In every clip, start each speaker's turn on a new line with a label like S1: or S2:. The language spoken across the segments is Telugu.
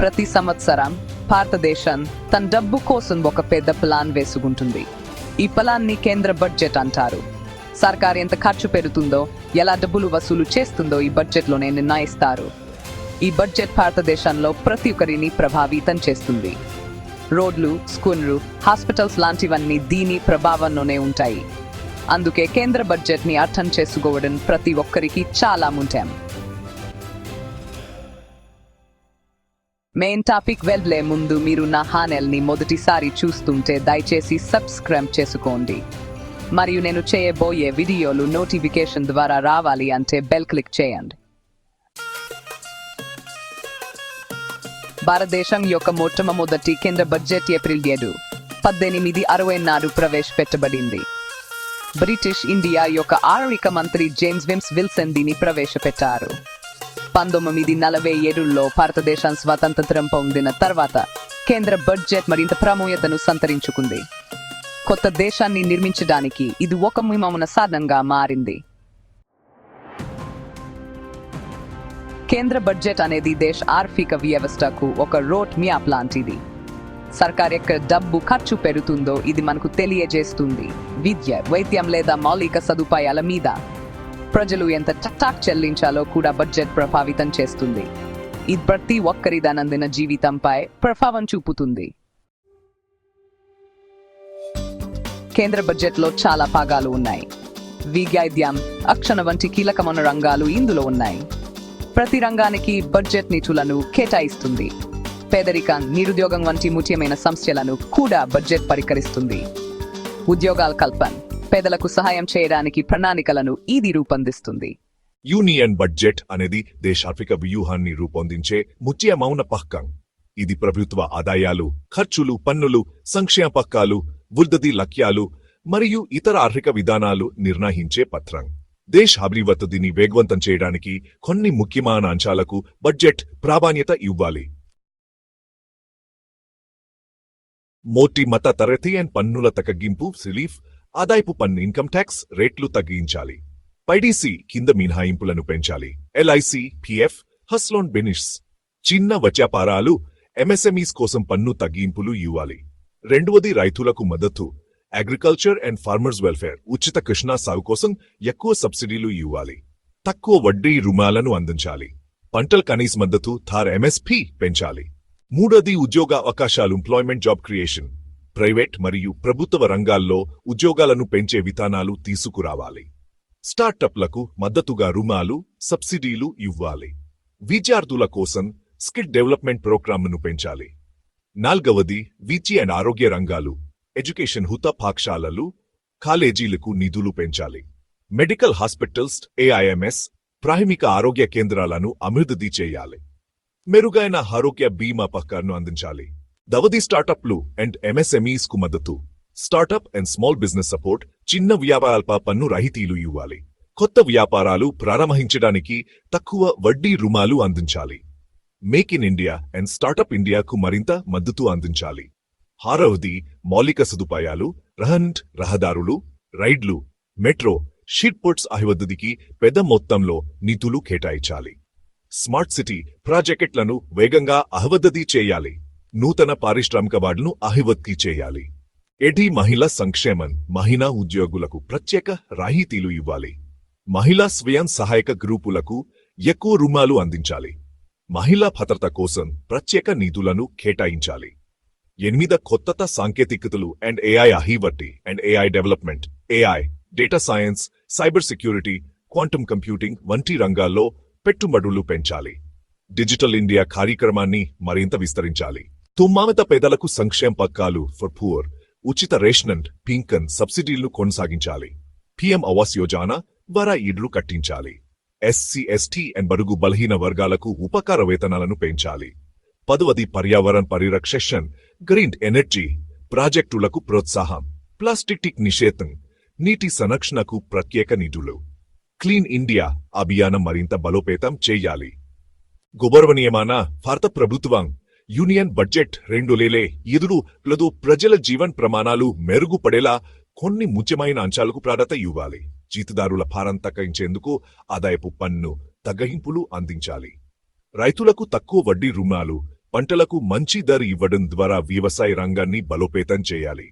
S1: ప్రతి సంవత్సరం భారతదేశం తన డబ్బు కోసం ఒక పెద్ద ప్లాన్ వేసుకుంటుంది. ఈ ప్లాన్ని కేంద్ర బడ్జెట్ అంటారు. సర్కార్ ఎంత ఖర్చు పెడుతుందో ఎలా డబ్బులు వసూలు చేస్తుందో ఈ బడ్జెట్లోనే నిర్ణయిస్తారు. ఈ బడ్జెట్ భారతదేశంలో ప్రతి ఒక్కరిని ప్రభావితం చేస్తుంది. రోడ్లు స్కూళ్ళు హాస్పిటల్స్ లాంటివన్నీ దీని ప్రభావంలోనే ఉంటాయి. అందుకే కేంద్ర బడ్జెట్ని అర్థం చేసుకోవడం ప్రతి ఒక్కరికి చాలా ముఖ్యం. మెయిన్ టాపిక్ వెళ్ళే ముందు మీరు నా హానెల్ని మొదటిసారి చూస్తుంటే దయచేసి సబ్స్క్రైబ్ చేసుకోండి. మరియు నేను చేయబోయే వీడియోలు నోటిఫికేషన్ ద్వారా రావాలి అంటే బెల్ క్లిక్ చేయండి. భారతదేశం యొక్క మొట్టమొదటి కేంద్ర బడ్జెట్ ఏప్రిల్ ఏడు పద్దెనిమిది అరవై నాడు ప్రవేశపెట్టబడింది. బ్రిటిష్ ఇండియా యొక్క ఆర్థిక మంత్రి జేమ్స్ విమ్స్ విల్సన్ దీన్ని ప్రవేశపెట్టారు. పంతొమ్మిది నలభై ఏడులో భారతదేశం స్వాతంత్రం పొందిన తర్వాత కేంద్ర బడ్జెట్ మరింత ప్రాముఖ్యతను సంతరించుకుంది. కొత్త దేశాన్ని నిర్మించడానికి ఇది ఒక ముఖ్యమైన సాధనంగా మారింది. కేంద్ర బడ్జెట్ అనేది దేశ ఆర్థిక వ్యవస్థకు ఒక రోడ్ మ్యాప్ లాంటిది. సర్కార్ యొక్క డబ్బు ఖర్చు పెరుగుతుందో ఇది మనకు తెలియజేస్తుంది. విద్య వైద్యం లేదా మౌలిక సదుపాయాల మీద ప్రజలు ఎంత టక్టాక్ చెల్లించాలో కూడా బడ్జెట్ ప్రభావితం చేస్తుంది. ఇది ప్రతి ఒక్కరి దైనందిన జీవితంపై ప్రభావం చూపుతుంది. కేంద్ర బడ్జెట్లో చాలా భాగాలు ఉన్నాయి. విద్యాద్యం అక్షణ వంటి కీలకమైన రంగాలు ఇందులో ఉన్నాయి. ప్రతి రంగానికి బడ్జెట్ నిధులను కేటాయిస్తుంది. పేదరికం నిరుద్యోగం వంటి ముఖ్యమైన సమస్యలను కూడా బడ్జెట్ పరికరిస్తుంది. ఉద్యోగాల కల్పన పేదలకు సహాయం చేయడానికి ప్రణాళికలను ఇది రూపొందిస్తుంది.
S2: యూనియన్ బడ్జెట్ అనేది దేశార్ధిక వ్యూహాన్ని రూపొందించే ముఖ్యమౌన పహకం. ఇది ప్రభుత్వ ఆదాయాలు ఖర్చులు పన్నులు సంక్షేమ పక్కాలు వృద్ధి లక్ష్యాలు మరియు ఇతర ఆర్థిక విధానాలు నిర్ణయించే పత్రం. దేశ అభివృద్ధిని వేగవంతం చేయడానికి కొన్ని ముఖ్యమైన అంశాలకు బడ్జెట్ ప్రాధాన్యత ఇవ్వాలి. మోటి మత తరతి అండ్ పన్నుల తగ్గింపు సిలీఫ్ ఆదాయపు పన్ను ఇన్కమ్ ట్యాక్స్ రేట్లు తగ్గించాలి. పైడీసీ కింద మినహాయింపులను పెంచాలి. ఎల్ఐసి పిఎఫ్ హస్లోన్ బెనిష్. చిన్న వ్యాపారాలు ఎంఎస్ఎంఈస్ కోసం పన్ను తగ్గింపులు ఇవ్వాలి. రెండవది రైతులకు మద్దతు. అగ్రికల్చర్ అండ్ ఫార్మర్స్ వెల్ఫేర్ ఉచిత కృష్ణా సాగు కోసం ఎక్కువ సబ్సిడీలు ఇవ్వాలి. తక్కువ వడ్డీ రుణాలను అందించాలి. పంటల కనీస మద్దతు థార్ ఎంఎస్పి పెంచాలి. మూడోది ఉద్యోగ అవకాశాలు ఎంప్లాయ్మెంట్ జాబ్ క్రియేషన్ ప్రైవేట్ మరియు ప్రభుత్వ రంగాల్లో ఉద్యోగాలను పెంచే విధానాలు తీసుకురావాలి. స్టార్టప్లకు మద్దతుగా రుణాలు సబ్సిడీలు ఇవ్వాలి. విద్యార్థుల కోసం స్కిల్ డెవలప్మెంట్ ప్రోగ్రాంను పెంచాలి. నాల్గవది విద్య అండ్ ఆరోగ్య రంగాలు ఎడ్యుకేషన్ హుత పాఠశాలలు కాలేజీలకు నిధులు పెంచాలి. మెడికల్ హాస్పిటల్స్ ఏఐఎంఎస్ ప్రాథమిక ఆరోగ్య కేంద్రాలను అభివృద్ధి చేయాలి. మెరుగైన ఆరోగ్య బీమా పథకాలను అందించాలి. దవది స్టార్టప్లు అండ్ ఎంఎస్ఎంఈస్కు మద్దతు startup and small business support చిన్న వ్యాపారాల పన్ను రాయితీలు ఇవ్వాలి కొత్త వ్యాపారాలు ప్రారంభించడానికి తక్కువ వడ్డీ రుణాలు అందించాలి make in India and startup ఇండియాకు మరింత మద్దతు అందించాలి హారవది మౌలిక సదుపాయాలు రహంట్ రహదారులు రైడ్లు మెట్రో షీట్పోర్ట్స్ అభివృద్ధికి పెద్ద మొత్తంలో నిధులు కేటాయించాలి స్మార్ట్ సిటీ ప్రాజెక్టులను వేగంగా అభివృద్ధి చేయాలి నూతన పారిశ్రామిక వార్డును అభివృద్ధి చేయాలి. ఎటి మహిళా సంక్షేమం మహిళా ఉద్యోగులకు ప్రత్యేక రాయితీలు ఇవ్వాలి. మహిళా స్వయం సహాయక గ్రూపులకు ఎక్కువ రుణాలు అందించాలి. మహిళా భద్రత కోసం ప్రత్యేక నిధులను కేటాయించాలి. ఎనిమిద కొత్త సాంకేతికతలు and AI అహివట్టి and AI development AI data science cyber security quantum computing వంటి రంగాల్లో పెట్టుబడులు పెంచాలి. డిజిటల్ ఇండియా కార్యక్రమాన్ని మరింత విస్తరించాలి. తుమ్మామిత పేదలకు సంక్షేమ పథకాలు ఫర్ పూర్ ఉచిత రేషన్ పింకన్ సబ్సిడీలను కొనసాగించాలి. పిఎం ఆవాస్ యోజన ద్వారా ఇడ్లు కట్టించాలి. ఎస్సీ ఎస్టీ అండ్ బడుగు బలహీన వర్గాలకు ఉపకార వేతనాలను పెంచాలి. పదవది పర్యావరణ పరిరక్షణ గ్రీన్ ఎనర్జీ ప్రాజెక్టులకు ప్రోత్సాహం ప్లాస్టిక్ నిషేధం నీటి సంరక్షణకు ప్రత్యేక నిధులు. క్లీన్ ఇండియా అభియానం మరింత బలోపేతం చేయాలి. నియమాన భారత ప్రభుత్వం యూనియన్ బడ్జెట్ రెండు లేలే. ఎదురు లదు ప్రజల జీవన్ ప్రమాణాలు మెరుగుపడేలా కొన్ని ముఖ్యమైన అంశాలకు ప్రాధాన్యత ఇవ్వాలి. జీతదారుల భారం తగ్గించేందుకు ఆదాయపు పన్ను తగ్గింపులు అందించాలి. రైతులకు తక్కువ వడ్డీ రుణాలు పంటలకు మంచి ధర ఇవ్వడం ద్వారా వ్యవసాయ రంగాన్ని బలోపేతం చేయాలి.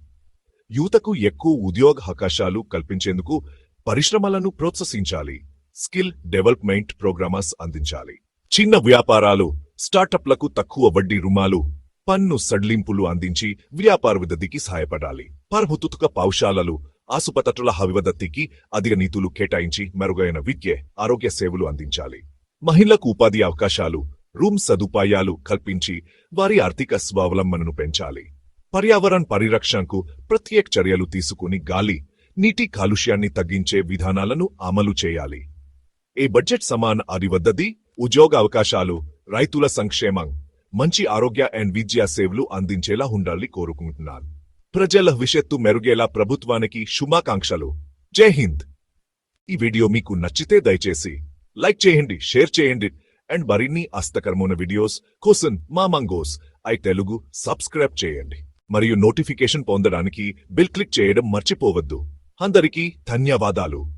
S2: యువతకు ఎక్కువ ఉద్యోగ అవకాశాలు కల్పించేందుకు పరిశ్రమలను ప్రోత్సహించాలి. స్కిల్ డెవలప్మెంట్ ప్రోగ్రామస్ అందించాలి. చిన్న వ్యాపారాలు స్టార్టప్లకు తక్కువ వడ్డీ రుణాలు పన్ను సడలింపులు అందించి వ్యాపార సహాయపడాలి. ప్రభుత్వ పాఠశాలలు ఆసుపత్రుల హవివదత్తికి అధిక నిధులు కేటాయించి మెరుగైన విద్య ఆరోగ్య సేవలు అందించాలి. మహిళలకు ఉపాధి అవకాశాలు రూమ్ సదుపాయాలు కల్పించి వారి ఆర్థిక స్వావలంబనను పెంచాలి. పర్యావరణ పరిరక్షణకు ప్రత్యేక చర్యలు తీసుకుని గాలి నీటి కాలుష్యాన్ని తగ్గించే విధానాలను అమలు చేయాలి. ఈ బడ్జెట్ సమాన అభివృద్ధి ఉద్యోగ అవకాశాలు రైతుల సంక్షేమం. మంచి ఆరోగ్య అండ్ విద్యా సేవలు అందించేలా ఉండాలని కోరుకుంటున్నాను ప్రజల భవిష్యత్తు మెరుగేలా ప్రభుత్వానికి శుభాకాంక్షలు. జై హింద్. ఈ వీడియో మీకు నచ్చితే దయచేసి లైక్ చేయండి షేర్ చేయండి అండ్ మరిన్ని అస్తకరమైన వీడియోస్ కోసం మా మంగోస్ ఐ తెలుగు సబ్స్క్రైబ్ చేయండి. మరియు నోటిఫికేషన్ పొందడానికి బిల్ క్లిక్ చేయడం మర్చిపోవద్దు. అందరికీ ధన్యవాదాలు.